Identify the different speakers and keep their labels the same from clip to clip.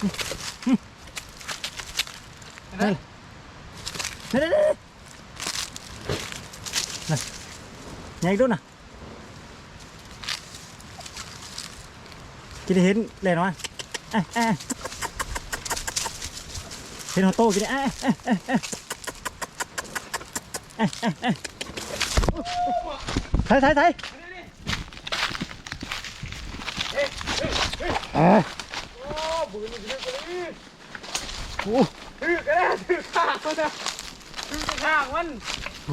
Speaker 1: นั่นนั่นนั่นนั่นนั่นใหญ่ด้วยนะกินได้เห็นเลยเน
Speaker 2: ถือกันเลยถือข้างมันนะถือข้างมัน
Speaker 1: โห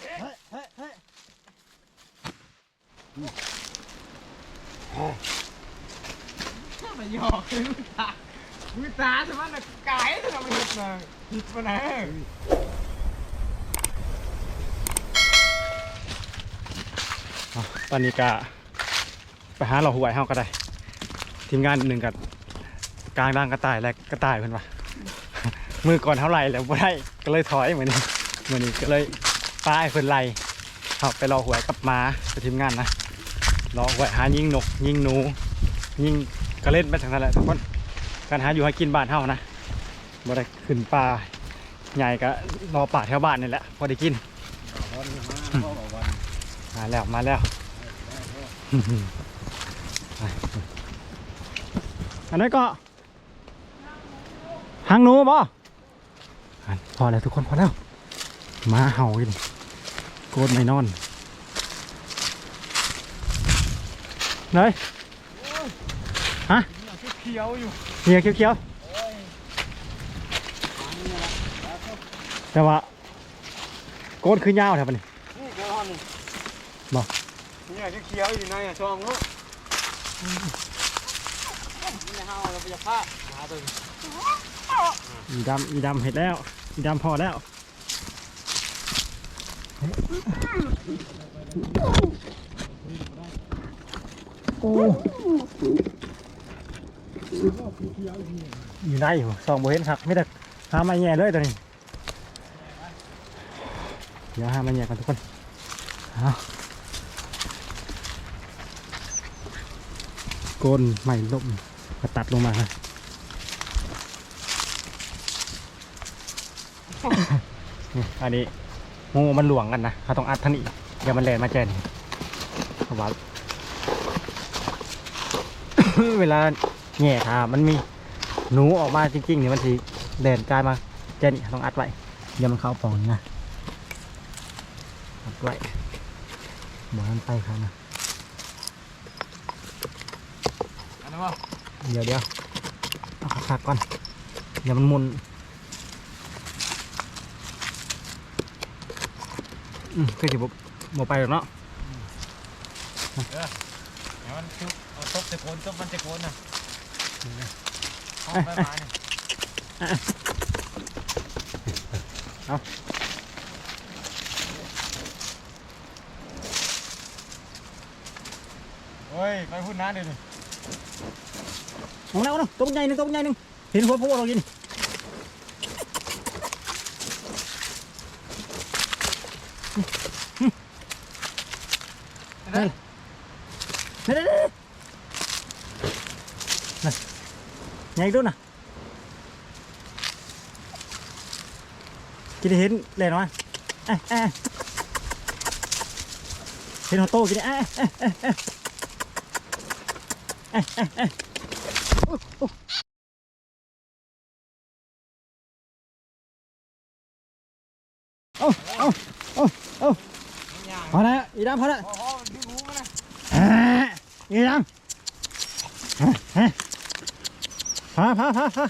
Speaker 1: เฮ้ยเฮ้ยเฮ้ย
Speaker 2: มันหยอกเลยมือตามือตาแต่มันน่ะกายแต่มันหิดมาหิดมาไหน
Speaker 1: เอาตอนนี้ก็ไปหาเราหวยเฮาก็ได้ ทีมงานหนึ่งกับ กลางร่างกระต่ายและกระต่ายเพิ่นว่ามือก่อนเท่าไหร่แล้วบ่ได้ก็เลยถอยเหมือนนี้เหมือนนี้ก็เลยป้าไอ้เพิ่นไล่เอาไปรอหวยกับหมาไปทีมงานนะรอหวยหายิงนก ยิงหนู ยิงกระเล่นไปทางนั้นแหละทุกคนการหาอยู่ให้กินบ้านเฮานะบ่ได้ขึ้นป่าใหญ่ก็รอป่าแถวบ้านนี่แหละพอได้กินมาแล้วมาแล้วไปอันนั้นก็ หางหนูบ่อันพอแล้วทุกคนพอแล้วหมาเห่ากินโกดไม่นอนเลย
Speaker 2: เขียวอยู่
Speaker 1: เหียเขียวๆแต่ว่าโกดคือยาวแถวนี้
Speaker 2: นี่เกลือนี่
Speaker 1: บ่
Speaker 2: เนี่ยเขียวอยู่ในอะชมลูกนี่เฮาเราไปจะพาหาตัว
Speaker 1: อีดำอีดำเห็ดแล้วอีดำพอแล้วโอ้อยู่ได้อยู่สองโบเห็นครับไม่ได้หามาแย่เลยตัวนี้เดี๋ยวหามาแย่กันทุกคนเอาโกนใหม่ลมมาตัดลงมาครับ นี่อันนี้งูมันหลวงกันนะเขาต้องอัดท่างนี้อย่ามันแลนมาแจนเพราว่าเวลาแง่ขามันมีหนูออกมาจริงๆเนี่ยมันทีแดนกลายมาแจนี่ต้องอัดไว้อย่ามันเข้าป่องนะอัดไว้บอกมันไปครับนะ
Speaker 2: อันนั้น
Speaker 1: เดี๋ยวเดี๋ยวเอาคักๆก่อนอย่ามันมุน อืมคือจะบบบ่ไปหรอกเนาะ
Speaker 2: เดี๋ยวมันทุบเอาตบตะโกนตบมันตะโกนน่ะเอาไปมาเนี่ยโอ้ยไปพูดน้าเดี๋ยวนี้
Speaker 1: มองแล้วนะตัวใหญ่หนึ่งตัวใหญ่หนึ่งเห็นหัวพวกเรากินเฮ้ยเฮ้ยเฮ้ยเฮ้ยนั่ นใหญ่ด้วยนะกินได้เห็นเลยเนาะเอ๊ะเอ๊ะเห็นหัวโตกินไอีดำเอ้ยเอ้ยพาพาพาพา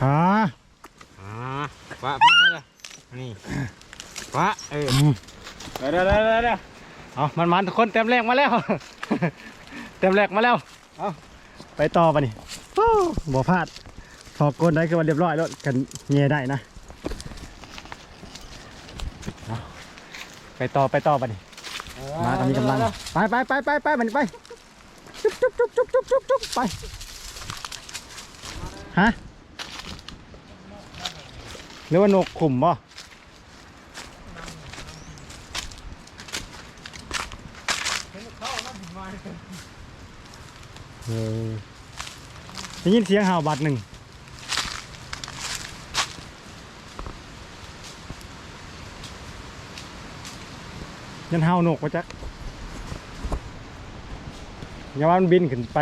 Speaker 1: พา
Speaker 2: อ่าฟ้าฟ้าได้เลยนี่ฟ้าเออเดี๋ยวเดี๋ยวเดี๋ยวเดี๋ยว
Speaker 1: เอามันมันทุกคนเต็มแรกมาแล้ว เต็มแรกมาแล้ว เอาไปต่อปะนี่บ่พลาดพอกลได้คือวันเรียบร้อยแล้วกันเงียได้นะเอาไปต่อไปต่อปะนี่ มาตอนนี้กำลัง ไปไปไปไปไปมันไป จุ๊บจุ๊บจุ๊บจุ๊บจุ๊บจุ๊บจุ๊บไป ฮะหรือว่านกขุมบ่
Speaker 2: เข้ามาถึงมา
Speaker 1: เออได้ยินเสียงเห่าบาดหนึ่ง ยันเฮาหนกมาจัะอย่าว่ามันบินขึ้นไป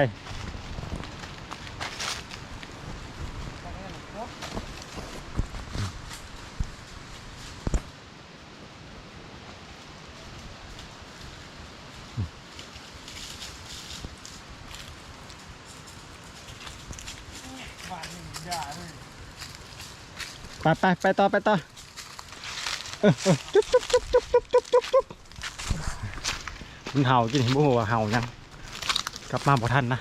Speaker 1: ไปไปไปต่อไปต่อจุ๊บจุ๊บจุ๊บจุ๊บ มันเห่ากินเห็นบ่หัวาเห่ายังกลับมาบ่ทันนะ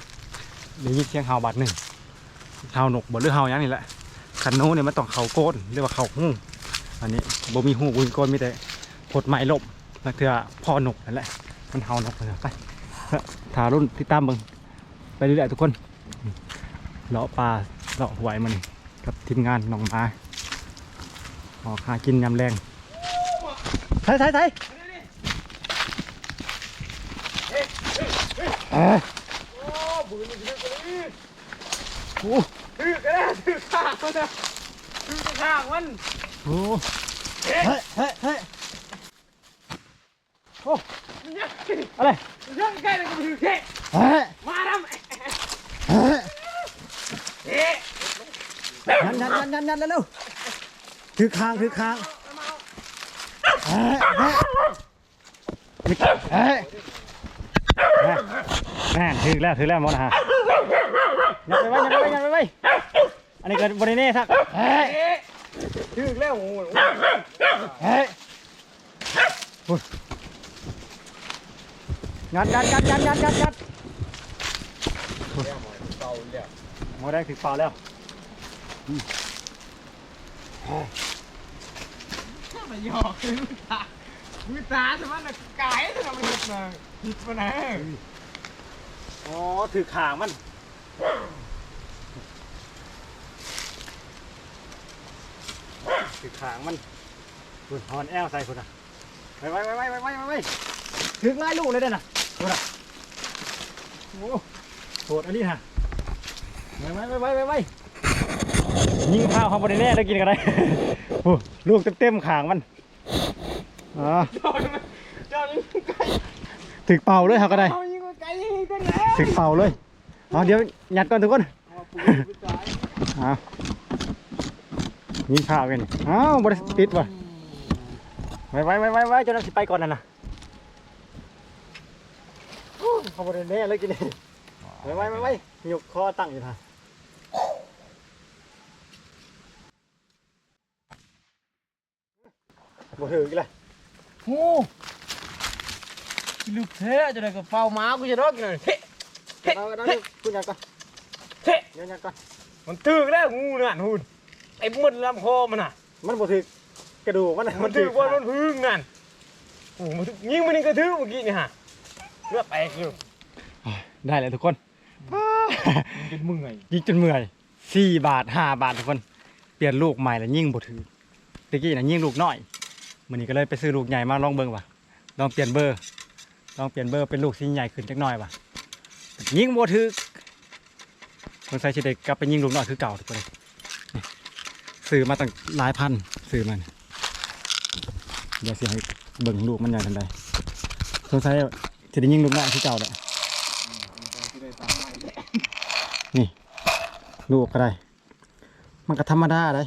Speaker 1: ได้ยินเสียงเห่าบาดหนึ่งเห่านกบ่หรือเห่ายังนี่แหละคันโน้เนี่ยมันต้องเข่าโกนเรียกว่าเข่าหูอันนี้บ่มีหูบ่มีโกนมีแต่ผดไม้ลมนักเถื่อพ่อนกนั่นแหละ มันเห่านกเลยไปถารุ่นติดตามเบิ่งไปเรื่อยๆทุกคนเลาะปลาเลาะหวยมันกับทีมงานน้องมาออกหากินยำแรงไทยไทยไทย เอ้ย
Speaker 2: โอ้บืนนี่คือนี่
Speaker 1: โอ้
Speaker 2: ถือกันถือข้างมันนะถือข้างมัน
Speaker 1: โหเฮ้ยเฮ้ยเฮ้ยโอ้
Speaker 2: มันยัง
Speaker 1: อะไร
Speaker 2: มันยังใกล้เลยก็ถือแค่
Speaker 1: เฮ้ย
Speaker 2: มาทำ
Speaker 1: เฮ้ย
Speaker 2: เอ๊ะ
Speaker 1: ยันยันยันยันยันเร็วถือคางถือคางเฮ้ยเฮ้ยเฮ้ย แน่ถือแล้วถือแล้วหมดนะฮะยัดไปไว้ยัดไปไว้ยัดไปไว้อันนี้เกิดบริเน่ทักเฮ้ย
Speaker 2: เอ๊ะถือแล้วโอ้โห
Speaker 1: เฮ้ยอุ๊ยงัดงัดงัดงัดงัดงัดงัด
Speaker 2: เก่าเลย
Speaker 1: หมอแดงถึงเปล่าแล้ว
Speaker 2: มันหยอกเลยมือตามือตาใช่ไหมน่ะกายใช่ไหมมันหยิบมาหยิบมาไหน
Speaker 1: อ๋อถือขางมัน ถือขางมันคุณฮอนแอลใส่คุณอะไปไปไปไปไปไปไปถือง่ายลูกเลยเด้น่ะคุณอะโอ้โหดอันนี้ฮะไปไปไปไปไปไปยิงข้าวเขาบริแน่แล้วกินกันได้โอ้ลูกเต็มเต็มขางมันอ๋อถือเป่าเลยเขาก็ได้ ถึกเป่าเลยเอาเดี๋ยวหยัดก่อนทุกคน
Speaker 2: เอาปืนไปจ่าย
Speaker 1: เอายิงข้าวกันอ้าวบริติดว่ะไว้ไว้ไว้ไว้ไว้จนเราสิไปก่อนนั่นะโอ้เขาบริเน่เลยกินไว้ไว้ไว้ไว้หยกคอตั้งอยู่ท่าบ่ถือกี่เลย
Speaker 2: โอ้ลูกเทะจะได้กับเฝ้าม้ากูจะรอดกันเลย เฮ้
Speaker 1: เอาเอาเอาคุณหยัดก่อน
Speaker 2: เฮ้
Speaker 1: เดี๋ยวหยัดก่อน
Speaker 2: มันตึกแล้วงูนั่นหุ่นไอ้มันลำคอมันน่ะ
Speaker 1: มันบ่ถือกระดูกมันน่ะ
Speaker 2: มันตึกว่ามันพึ่งนั่นโอ้มันยิงมันนี่กระทืบเมื่อกี้นี่ฮะเลือดแตกอยู่
Speaker 1: ได้เลยทุกคน
Speaker 2: มันเป็นมึงไง
Speaker 1: ยิงจนเมื่อยสี่บาทห้าบาททุกคน เปลี่ยนลูกใหม่แล้วยิ่งบ่ถือตะกี้นะยิ่งลูกน้อยมื้อนี้ก็เลยไปซื้อลูกใหญ่มาลองเบิ่งว่ะลองเปลี่ยนเบอร์ ลองเปลี่ยนเบอร์เป็นลูกสีใหญ่ขึ้นจักหน่อยว่ะ ยิงบ่ถือสงสัยสิได้กลับไปยิงลูกน้อยคือเก่าทุกคนนี่ซื้อมาตั้งหลายพันซื้อมานี่เดี๋ยวสิให้เบิ่งลูกมันใหญ่ทันใดสงสัยสิได้ยิงลูกน้อยคือเก่าแหละนี่ ลูกก็ได้ มันก็ธรรมดาได้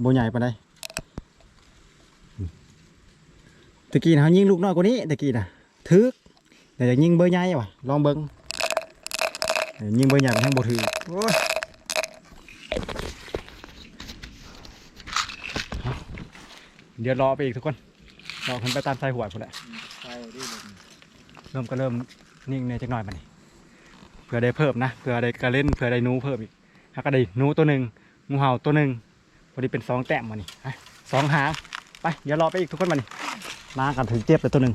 Speaker 1: โบใหญ่ปานใดอืมตะกี้นะเขายิงลูกน้อยกว่านี้ตะกี้นะถึกแต่อยากยิงเบอร์ใหญ่ว่ะลองเบิ้ง เอ้ยยิงเบอร์ใหญ่มันทั้งบ่ถือโอ้ยเอาเดี๋ยวรอไปอีกทุกคนรอคนไปตามสายหัวคนแหละ
Speaker 2: ใช่ดิ
Speaker 1: เริ่มก็เริ่มนิ่งในจักหน่อยมานี่เผื่อได้เพิ่มนะเผื่อได้กระเล่นเผื่อได้หนูเพิ่มอีกแล้วก็ได้หนูตัวหนึ่งงูเห่าตัวหนึ่งพอดีเป็นสองแต้มมานี่ไปสองหางไปเดี๋ยวรอไปอีกทุกคนมานี่มากันถึงเจ็บเลยตัวหนึ่ง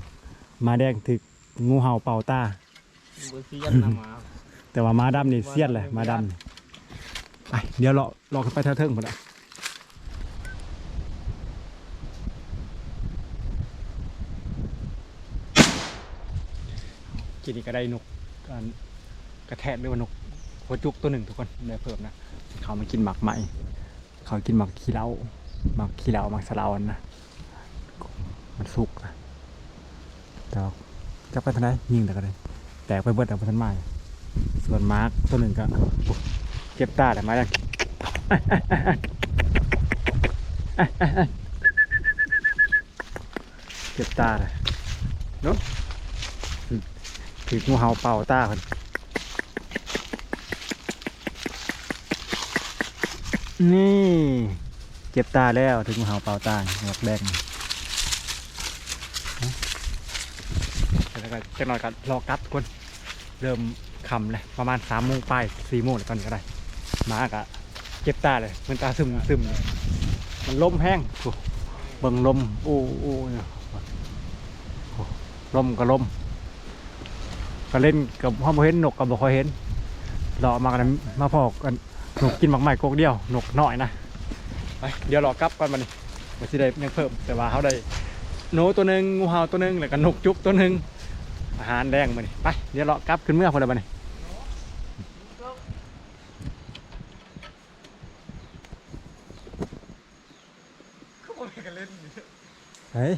Speaker 1: มาแดงถึงงูเห่าเป่าตา
Speaker 2: เบอร์ซียันนำมา
Speaker 1: แต่ว่ามาดำนี่เสียดเลยมาดำนี่ไปเดี๋ยวรอรอขึ้นไปเท่าเทิงหมดละกินนี่ก็ได้นกอันกระแทกหรือว่านกหัวจุกตัวหนึ่งทุกคนได้เพิ่มนะ เขามากินหมักใหม่ เขากินหมักขี้เหล้าหมักขี้เหล้าหมักสะเลาอันนะมันสุกนะแต่ว่าจะไปทางไหนยิงแต่ก็ได้แตกไปเบิดแต่ไปทันใหม่ ส่วนมาร์กตัวหนึ่งก็เก็บตาแต่มาแล้วเก็บตาเลยเนาะอืมถืองูเห่าเป่าตาคนนี่เก็บตาแล้วถึงงูเห่าเป่าตาหมวกแดงแล้วก็จะหน่อยก็รอกลับคน เริ่ม คำเลยประมาณสามโมงไปสี่โมงตอนนี้ก็ได้มากะเจ็บตาเลยมันตาซึมซึมมันลมแห้งเบิ่งลมโอ้โอ้ลมก็ลมก็เล่นกับพ่อบ่เห็นนกกับบ่ค่อยเห็นรอมากันมาพอกันนกกินหมากไม้กกเดียวนกน้อยนะไปเดี๋ยวรอกลับก่อนมันมันสิได้ยังเพิ่มแต่ว่าเขาได้หนูตัวหนึ่งงูเห่าตัวหนึ่งแล้วก็นกจุกตัวหนึ่งอาหารแดงมานี่ไปเดี๋ยวรากลับขึ้นเมื่อคนละบันนี่ เฮ้ย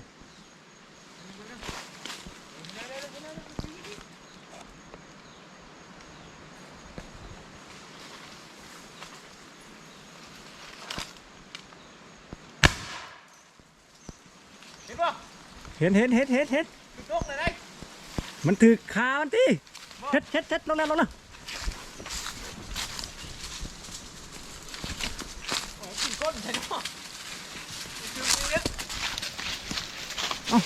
Speaker 1: เห็นเห็นเห็นเห็นเห็นมันถือขามันตีเฮ็ดเฮ็ดเฮ็ดลงแล้วลงแล้วเอาเอาเอาเอาเอาเฮ้ยอีดำอีดำเฮ้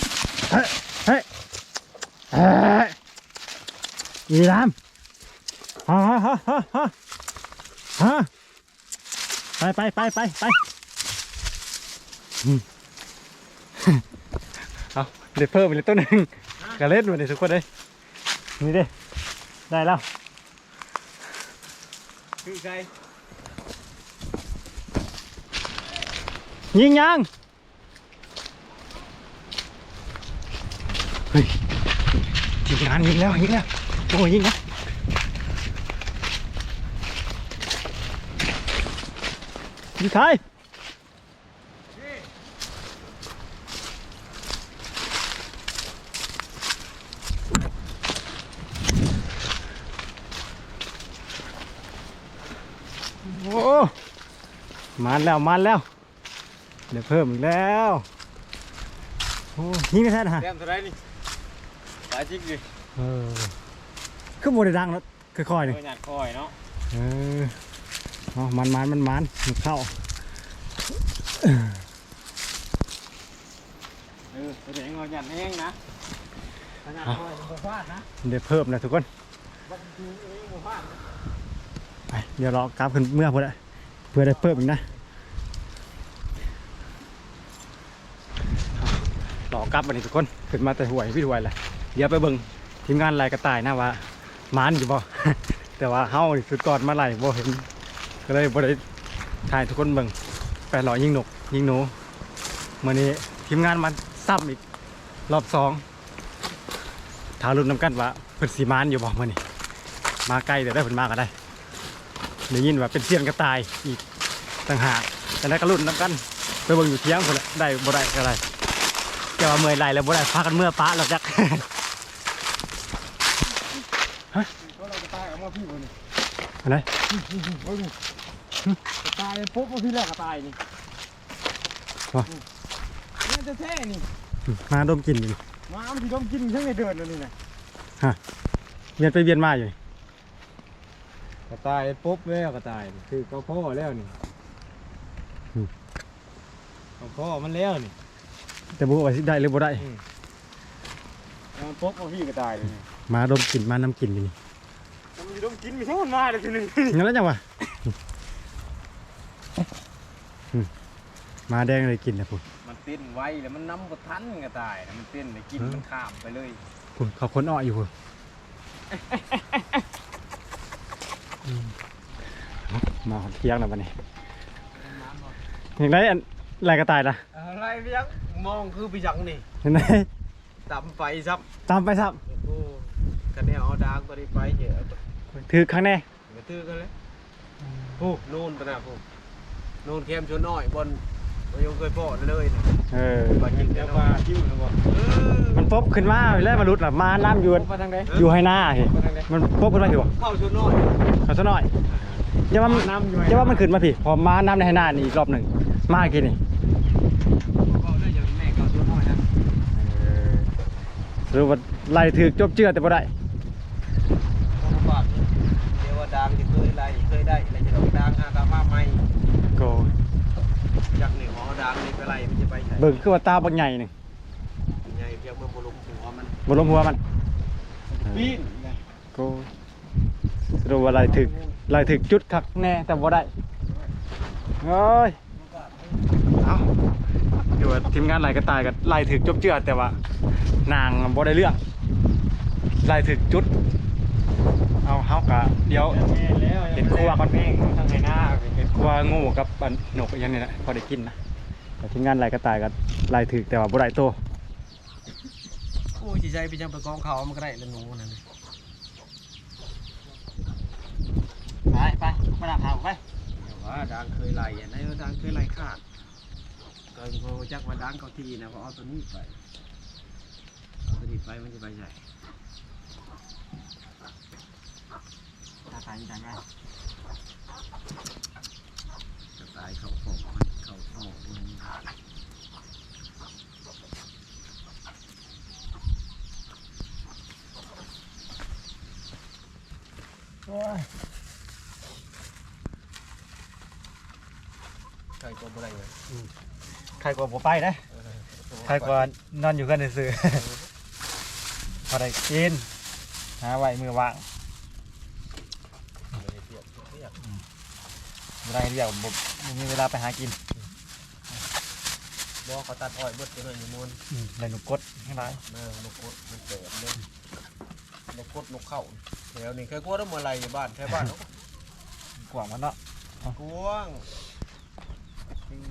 Speaker 1: ยเฮ้ยเฮ้ยเฮ้ยอีดำฮ่าฮ่าฮ่าฮ่าฮ่าฮ่าไปไปไปไปไปอืมเอาเดี๋ยวเพิ่มไปเลยตัวหนึ่งกระเล่นมาเลยทุกคนเลยนี่ดิได้แล้ว
Speaker 2: คือใคร
Speaker 1: ยิงยังเฮ้ยทีมงานยิงแล้วยิงแล้วโอ้ยยิงนะยิงใครโอ้มาแล้วมาแล้ว เดี๋ยวเพิ่มอีกแล้วโอ้ยิงไม่ทันฮะ
Speaker 2: แต้มเท่าไรนี่หลายจริงดิ
Speaker 1: เออขึ้นโมได้ดังแล้วค่อยๆนี่
Speaker 2: ตัวหยาดคอยเนาะ
Speaker 1: เออเอามันมันมันมันมันเข้า
Speaker 2: เออตัวเด็กงอหยาดแห้งนะหยาดคอยมันบ่พลาดนะ
Speaker 1: เดี๋ยวเพิ่มนะทุกคน
Speaker 2: บัดคือเองบ่พลาด
Speaker 1: ไปเดี๋ยวรอกราฟขึ้นเมื่อเพื่อได้เพื่อได้เพิ่มอีกนะ กราฟมาดิทุกคนขึ้นมาแต่ห่วยพี่ห่วยแหละเดี๋ยวไปเบิ่งทีมงานลายกระต่ายนะว่าหมานอยู่บ่แต่ว่าเฮาสุดก่อนมาไหล่บ่เห็นก็เลยบ่ได้ถ่ายทุกคนเบิ่งไปดรอยยิงหนกยิงหนูมื้อนี้ทีมงานมันซ้ำอีกรอบสองทารุณนน้ำกันว่าเพิ่นสิมานอยู่บ่มื้อนี้มาไกลแต่ได้เพิ่นมากก็ได้ได้ยินว่าเป็นเสียนกระต่ายอีกต่างหากแต่นั้นก็รุ่นน้ำกันไปเบิ่งอยู่เที่ยงคนละได้บ่ได้ก็ได้ แต่ว่าเมื่อยไหลแล้วบ่ได้พากันเมื่อป้าหรอกจัก
Speaker 2: ตัวเราจะตายเอามาพี่บ่นี่
Speaker 1: อะไร
Speaker 2: เบิ่งจะตายปุ๊บมาพี่แรกก็ตายนี่นี่จะแท้นี่
Speaker 1: มาดมกลินอยู่
Speaker 2: มาเอาที่ดมกินทั้งในเดือนแล้วนี่นะ
Speaker 1: เวียนไปเวียนมาอยู่นี่
Speaker 2: กระต่ายปุ๊บแล้วกระต่ายคือเขาพ่อแล้วนี่เขาพ่อมันแล้วนี่
Speaker 1: แต่บ่ว่าสิได้หรือบ่ได้
Speaker 2: มันปุ๊บมาพี่กระต่ายเลยนี่
Speaker 1: มาดมกลินมาน้ำกลินอยู่นี่
Speaker 2: มันมีดมกินมีทั้งมันมาเลยทีหนึง
Speaker 1: งั้นแล้วจังวะอืมมาแดงเลยกินนะพุ่น
Speaker 2: มันเต้นไวแล้วมันน้ำกระทันกระต่ายนะมันเต้นเลยกิน
Speaker 1: ฮะ
Speaker 2: มันข้ามไปเลย
Speaker 1: พุ่นเขาคนอ้ออยู่พุ่นอืมเอามาหอดเที่ยงแล้วบัดนี้อย่างไรอันลายกระต่ายล่ะ
Speaker 2: อะไรพี่ยัง มองคือพี่ยังนี่
Speaker 1: เห็นไหม
Speaker 2: ตำไฟซับ
Speaker 1: ตามไปซับ
Speaker 2: โอ้คะแนนเอาดางตัวนี้ไปเยอะ
Speaker 1: ถือครั้งแน่
Speaker 2: กระตือกันเลยผู้นู่นปะนะผู้นู่นเข้มชนน้อยบนมายงเคยพ่อเลยนะ
Speaker 1: เออ
Speaker 2: บาดยิงแต่ว่าจิ้วนะบ่เออ
Speaker 1: มันปบขึ้นมาแล้วมารุดแบบมาน้ำอยู่
Speaker 2: มาทางไหน
Speaker 1: อยู่ให้หน้าเห็นมันปบขึ้นมาอยู่
Speaker 2: เข้าชนน้อย
Speaker 1: เขาซะหน่อยจะว่ามัน
Speaker 2: น้ำอยู่ให้
Speaker 1: จะว่ามันขึ้นมาพี่พอมาน้ำในให้หน้านี่อีกรอบหนึ่งมากินนี่
Speaker 2: เขาได้อย่างแม่เข้าชนน้อยนะ
Speaker 1: หรือว่าไล่ถือจบเจือแต่บ่ได้
Speaker 2: ต้องบาดเดี๋ยวว่าดังที่เคยไล่เคยได้อะไรจะดอกดังหาตามาใหม่
Speaker 1: โก
Speaker 2: อยากหนึ่งหอดังนี่ไปไล่มันจะไปใส่
Speaker 1: เบิ่งคือว่าตาบักใหญ่หนึ่ง
Speaker 2: ใหญ่เพียงเมื่อบลุมหัวมัน
Speaker 1: บ่ล้มหัวมัน
Speaker 2: ปีน
Speaker 1: โกสรุปว่าไล่ถือไล่ถือจุดคักแน่แต่บ่ได้เอ้ยเอา อยู่ว่าทีมงานไล่ก็ตายก็ไล่ถือจบเจือแต่ว่า นางบ่ได้เรื่องไล่ถือจุด เอาเฮากะเดี๋ยว เห็นครัวก่อน
Speaker 2: แม่งทางไหนหน้า
Speaker 1: เห็ดกลัวงูกับอันนกอยังนี่นะพอได้กินนะแต่ทีมงานไล่ก็ตายก็ไล่ถือแต่ว่าบ่ได้โต
Speaker 2: โอ้ยจิตใจไปจังไปกองเขามันก็ได้แล้วหนูนั่น
Speaker 1: ไปไปมาดับหาไป
Speaker 2: แต่ว่าดังเคยไล่อันไหนว่าดังเคยไล่ขาด ก็พอจักว่าดังเขาทีนะพอเอาตัวนี้ไปเอาตัวนี้ไปมันจะไปใหญ่
Speaker 1: ตาตายจังไง
Speaker 2: จะตายเขาฟอกมันเขาฟอกมันใครก็บ่ได้เลย
Speaker 1: ใครกลัวผมไปนะใครกลัวนอนอยู่กันซื่อๆพอได้กินหาไว้มือว่างเวลาเรียกผมบ่มีเวลาไปหากิน
Speaker 2: บอกเขาตัดอ้อยเบิดตัวนั้นอยู่มูล
Speaker 1: อืมเลยหนุกดทั้งหลาย
Speaker 2: เออนกกดมันเกิดเลยนกกดนกเข้าแถวนี้เคยกลัวต้องมาอะไรอยู่บ้านแค่บ้านเนาะ
Speaker 1: กว่างมันเนาะ
Speaker 2: กวาง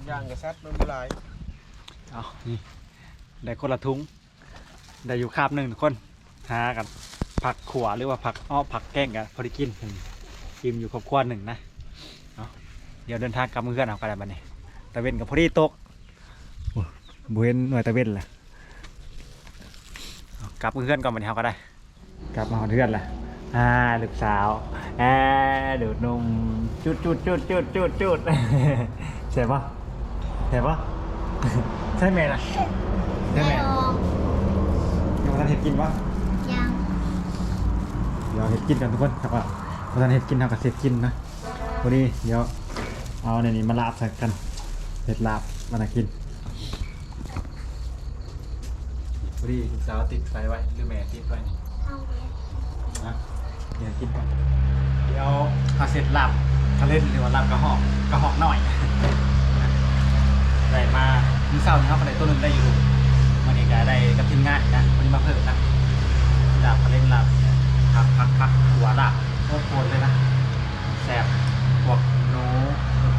Speaker 2: ย่างกับซัดมันไม่ลาย
Speaker 1: เอานี่ได้คนละทุงได้อยู่คาบหนึ่งคนหากันผักขวาหรือว่าผักอ้อผักแกล้งกันพอด้กินอืมกินอยู่ครอบครัวหนึ่งนะเอาเดี๋ยวเดินทางกลับเพื่อนเอากันแล้วบัดนี้ตะเวนกับพอดีตกโอ้บุเห็นหน่วยตะเวนแหละเอากลับเพื่อนก่อนบันี้เขาก็ได้ กลับมาหาเพื่อนแหละอ่าลูกสาวแอาดูดนมจุดจุดจุดจุดจุดจุด เจ็บปะเจ็บปะ ใช่ไหมล่ะใช่ไหม
Speaker 3: ไม่ออก
Speaker 1: ยังทันเห็ดกินวะ
Speaker 3: ยัง
Speaker 1: เดี๋ยวเห็ดกินกันทุกคนครับว่าพอทันเห็ดกินเอากับเสร็จกินนะวันนี้เดี๋ยวเอาในนี้มาลาบใส่กันเห็ดลาบมานากินวันนี้ลูกสาวติดไฟไว้หรือแม่ติดไว้นี่
Speaker 3: เอาเรียน
Speaker 1: นะเดี๋ยวกินก่อนเดี๋ยวเอาเสร็จลาบ ทะเลหรือว่าลาบกระหอกกระหอกหน่อยได้มามือเศร้านะครับอะไรตัวหนึ่งได้อยู่วันนี้ก็ได้กับทีมงานนะวันนี้มาเพิ่มนะลาบเขาเล่นลาบพักพักพักหัวลาบโคตรโคตรเลยนะแซ่บพวกหนู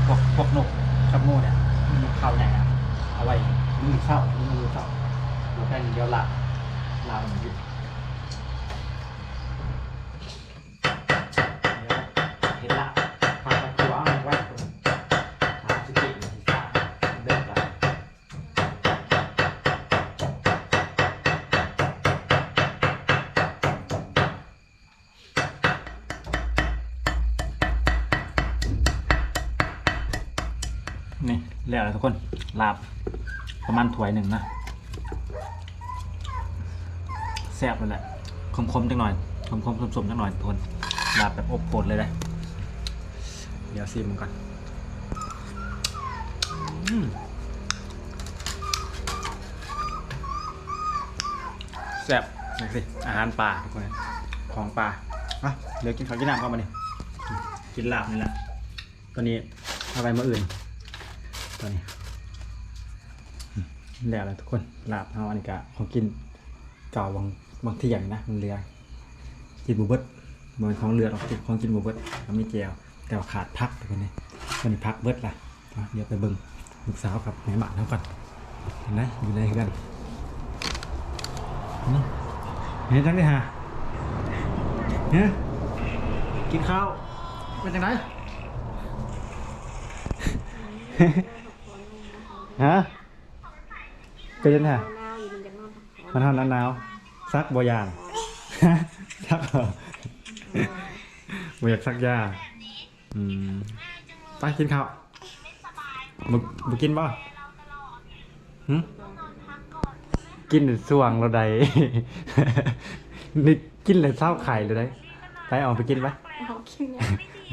Speaker 1: พวกพวกนกกับงูเนี่ยนกเขาใหญ่อะเอาไว้มือเข้ามือเข้าดูแค่นเดียวลาบลาบมันหยุ แล้วทุกคนลาบประมาณถ้วยหนึ่งนะแซ่บเลยแหละคมๆจังหน่อยคมๆสมๆจังหน่อยทุกคนลาบแบบอบโผดเลยเลยเดี๋ยวซิมก่อนแซ่บนี่สิอาหารป่าทุกคนของป่าอะเดี๋ยวกินข้าวกินน้ำเข้ามานี่กินลาบนี่แหละตอนนี้เอาไปมาอื่น ตัวนี้อืมแล้วแหละทุกคนลาบเอาอันนี้กะของกินเก่าบางบางที่ยงนะมันเรือกินบูเบิดเหมือนของเรือหรอกของกินบูเบิดมันมีแจวแต่ว่าขาดพักทุกคนนี่มันพักเบิดละเอาเดี๋ยวไปเบิ่งลูกสาวกับแม่บ้านเท่ากันเห็นไหมอยู่ในกันเห็นจังดิฮะเนี่ยกินข้าวเป็นจังไง ฮะเป็นยังไง
Speaker 3: หนาวอยู่มันจะนอนพักผ่อน
Speaker 1: มันทำหนาวๆซักบอยางซักเหรอบ่อยากซักยาอืมไปกินข้าวมึกมึกินบ่หึกินส่วงเราใดนี่กินเลยเศร้าไข่เลยได้ไปเออกไปกินไป
Speaker 3: เอากินเนี่ย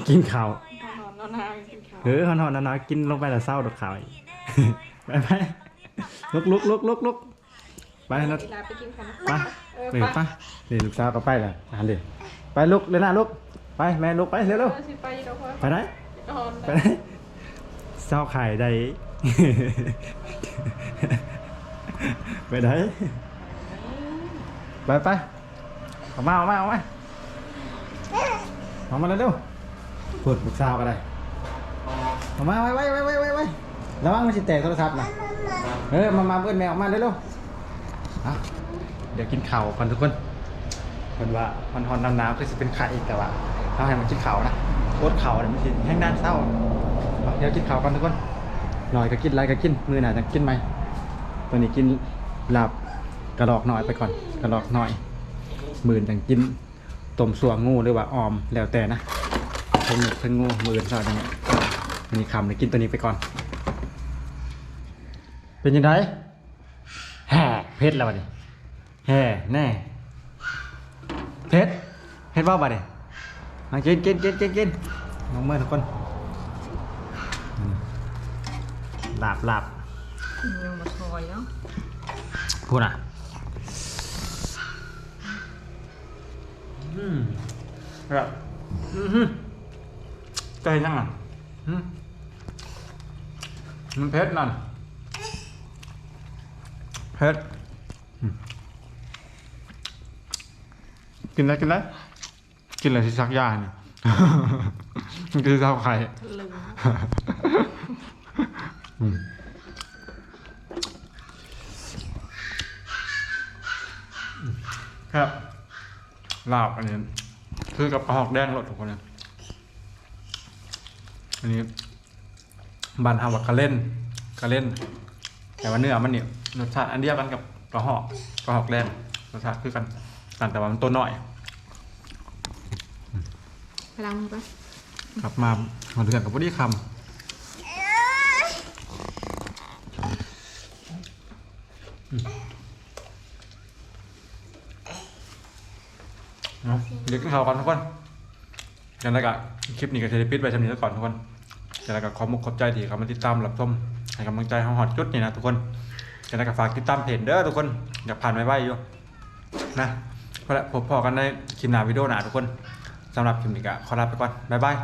Speaker 1: กินข้าว
Speaker 3: นอนนอนนอนกินข้าว
Speaker 1: เออหอนๆน้อยๆกินลงไปแล้วเศร้าดอกข่าวอีก ไปไปลุกลุกลุกลุกลุกไปนะ
Speaker 3: เวลาไปกินข้าว
Speaker 1: ไป
Speaker 3: เออ
Speaker 1: เออ
Speaker 3: ไป
Speaker 1: ไปเดี๋ยวลูกสาวก็ไปละอ่านดิไปลุกเลยนะลุกไปแม่ลุกไปเร็ว
Speaker 3: เออสิไปเดี๋ยวค่อย
Speaker 1: ๆไปไหน
Speaker 3: นอน
Speaker 1: ไปไหนเศร้าไข่ใดไปไหนไปไปออกมาออกมาออกมาออกมาเร็วๆพูดลูกสาวก็ได้ออกมาไว้ไว้ไว้ไว้ไว้ไว้ ระวังมันจะแตกโทรศัพท์นะเออมามาเพื่อนแมวออกมาเร็วๆเอาเดี๋ยวกินข่าวก่อนทุกคนเพิ่นว่าฮอนฮอนๆน้ำๆคือจะเป็นไข่แต่ว่าเอาให้มันกินข่าวนะโคตรข่าวเนี่ยมันสิแห้งด้านเศร้าเอาเดี๋ยวกินข่าวก่อนทุกคนหน่อยก็กินไรก็กินมือหนาจะกินไหมตัวนี้กินหลับกระดอกหน่อยไปก่อนกระดอกหน่อยหมื่นจังกินต้มสัวงูหรือว่าออมแล้วแต่นะเพิ่งเพิ่งงูหมื่นเท่านั้นมีคำเลยกินตัวนี้ไปก่อน เป็นยังไงแห่เพชรแล้วบัดนี้แห่แน่เพชรเพชรว่าบัดนี้มากินกินกินกินกินน้องเมื่อทุกคนอืมลาบลาบ
Speaker 3: ยังมาคอยเนาะ
Speaker 1: พูดอะอืมแบบอือหือใจยังอะอืมมันเพชรนั่น เพชรอืมกินแล้วกินแล้วกินอะไรที่ซักยาเนี่ยมันคือข้าวไข่
Speaker 3: ทะลึง
Speaker 1: อืมครับลาบอันนี้คือกับกระหอกแดงรสทุกคนนะอันนี้บันฮาวากระเล่นกระเล่น แต่ว่าเนื้อมันเนี่ย รสชาติอันเดียวกันกับกระหอกกระหอกแดงรสชาติคือกันกันแต่ว่ามันตัวน้อย
Speaker 3: ไปล้างมือปะ
Speaker 1: กลับมามาเดือนกับพอดีคำเนาะเดี๋ยวกินข้าวก่อนทุกคนกันแล้วก็คลิปนี้ก็จะได้ปิดไปทำนี้แล้วก่อนทุกคนกันแล้วก็ขอมุกขอบใจที่เขามาติดตามรับชมให้กำลังใจเขาหอดจุดนี่นะทุกคน กันนะกับฝากติดตามเพจเด้อทุกคน อยากผ่านไว้ไว้อยู่นะพอละพบพอกันในคลิปหน้าวิดีโอหน้าทุกคนสำหรับคลิปนี้ก็ขอลาไปก่อนบ๊ายบาย